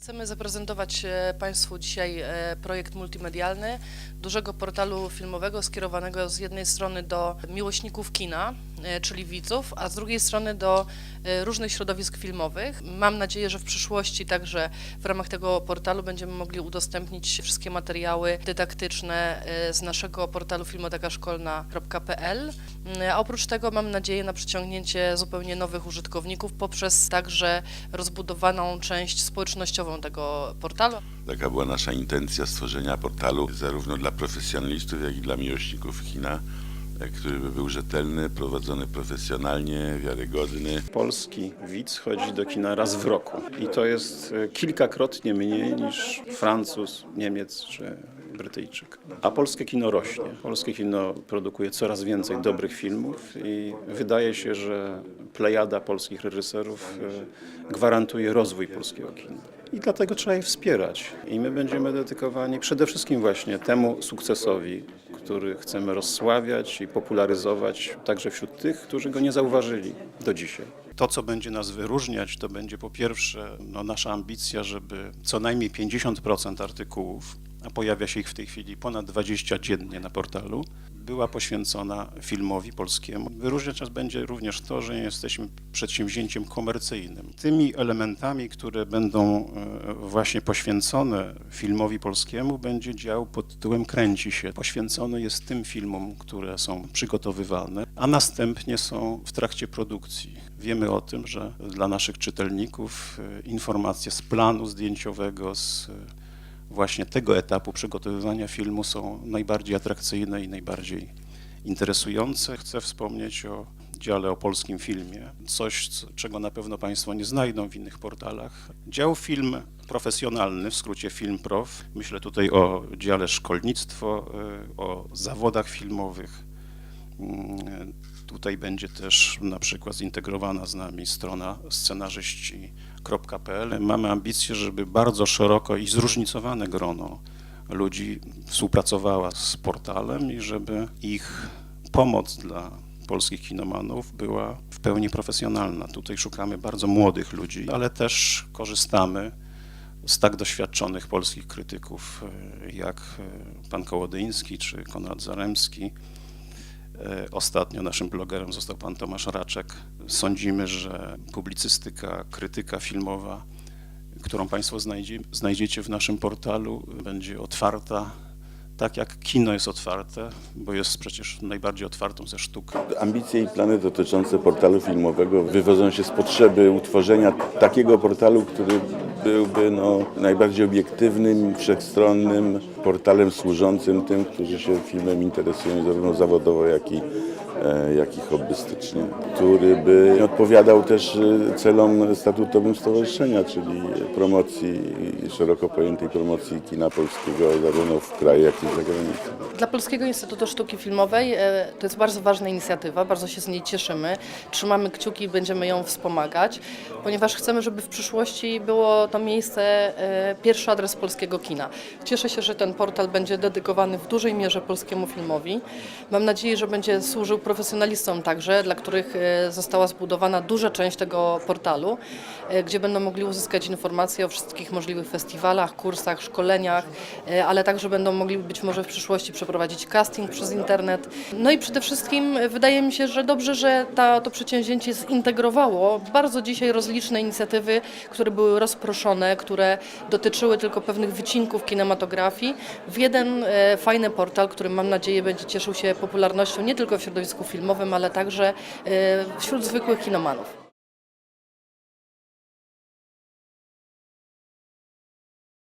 Chcemy zaprezentować e, Państwu dzisiaj e, projekt multimedialny dużego portalu filmowego skierowanego z jednej strony do miłośników kina, e, czyli widzów, a z drugiej strony do różnych środowisk filmowych. Mam nadzieję, że w przyszłości także w ramach tego portalu będziemy mogli udostępnić wszystkie materiały dydaktyczne z naszego portalu filmotekaszkolna.pl. A oprócz tego mam nadzieję na przyciągnięcie zupełnie nowych użytkowników poprzez także rozbudowaną część społecznościową tego portalu. Taka była nasza intencja stworzenia portalu zarówno dla profesjonalistów, jak i dla miłośników kina, e, który by był rzetelny, prowadzony profesjonalnie, wiarygodny. Polski widz chodzi do kina raz w roku i to jest e, kilkakrotnie mniej niż Francuz, Niemiec czy Brytyjczyk. A polskie kino rośnie. Polskie kino produkuje coraz więcej dobrych filmów i wydaje się, że plejada polskich reżyserów e, gwarantuje rozwój polskiego kina. I dlatego trzeba je wspierać. I my będziemy dedykowani przede wszystkim właśnie temu sukcesowi, który chcemy rozsławiać i popularyzować także wśród tych, którzy go nie zauważyli do dzisiaj. To, co będzie nas wyróżniać, to będzie po pierwsze no, nasza ambicja, żeby co najmniej 50% artykułów, a pojawia się ich w tej chwili ponad 20 dziennie na portalu, była poświęcona filmowi polskiemu. Wyróżniać nas będzie również to, że nie jesteśmy przedsięwzięciem komercyjnym. Tymi elementami, które będą e, właśnie poświęcone filmowi polskiemu, będzie dział pod tytułem Kręci się. Poświęcony jest tym filmom, które są przygotowywane, a następnie są w trakcie produkcji. Wiemy o tym, że dla naszych czytelników e, informacje z planu zdjęciowego, z właśnie tego etapu przygotowywania filmu są najbardziej atrakcyjne i najbardziej interesujące. Chcę wspomnieć o dziale o polskim filmie, coś, co- czego na pewno Państwo nie znajdą w innych portalach. Dział film profesjonalny, w skrócie Film Prof. Myślę tutaj o dziale szkolnictwo, y, o zawodach filmowych. Mm, Tutaj będzie też na przykład zintegrowana z nami strona scenarzyści.pl. Mamy ambicje, żeby bardzo szeroko i zróżnicowane grono ludzi współpracowała z portalem i żeby ich pomoc dla polskich kinomanów była w pełni profesjonalna. Tutaj szukamy bardzo młodych ludzi, ale też korzystamy z tak doświadczonych polskich krytyków e, jak e, pan Kołodyński czy Konrad Zaremski. E, Ostatnio naszym blogerem został pan Tomasz Raczek. Sądzimy, że publicystyka, krytyka filmowa, którą Państwo znajdzie, znajdziecie w naszym portalu, będzie otwarta, tak jak kino jest otwarte, bo jest przecież najbardziej otwartą ze sztuk. Ambicje i plany dotyczące portalu filmowego wywodzą się z potrzeby utworzenia takiego portalu, który byłby no, najbardziej obiektywnym, wszechstronnym portalem służącym tym, którzy się filmem interesują zarówno zawodowo, jak i, jak i hobbystycznie, który by odpowiadał też e, celom statutowym stowarzyszenia, czyli promocji, szeroko pojętej promocji kina polskiego zarówno w kraju, jak i za granicą. Dla Polskiego Instytutu Sztuki Filmowej e, to jest bardzo ważna inicjatywa, bardzo się z niej cieszymy. Trzymamy kciuki i będziemy ją wspomagać, ponieważ chcemy, żeby w przyszłości było to miejsce e, pierwszy adres polskiego kina. Cieszę się, że ten portal będzie dedykowany w dużej mierze polskiemu filmowi. Mam nadzieję, że będzie służył profesjonalistom także, dla których e, została zbudowana duża część tego portalu, e, gdzie będą mogli uzyskać informacje o wszystkich możliwych festiwalach, kursach, szkoleniach, e, ale także będą mogli być może w przyszłości przeprowadzić casting przez internet. No i przede wszystkim wydaje mi się, że dobrze, że ta, to przedsięwzięcie zintegrowało bardzo dzisiaj rozliczne inicjatywy, które były rozproszone, które dotyczyły tylko pewnych wycinków kinematografii w jeden fajny portal, który mam nadzieję będzie cieszył się popularnością nie tylko w środowisku filmowym, ale także e, wśród zwykłych kinomanów.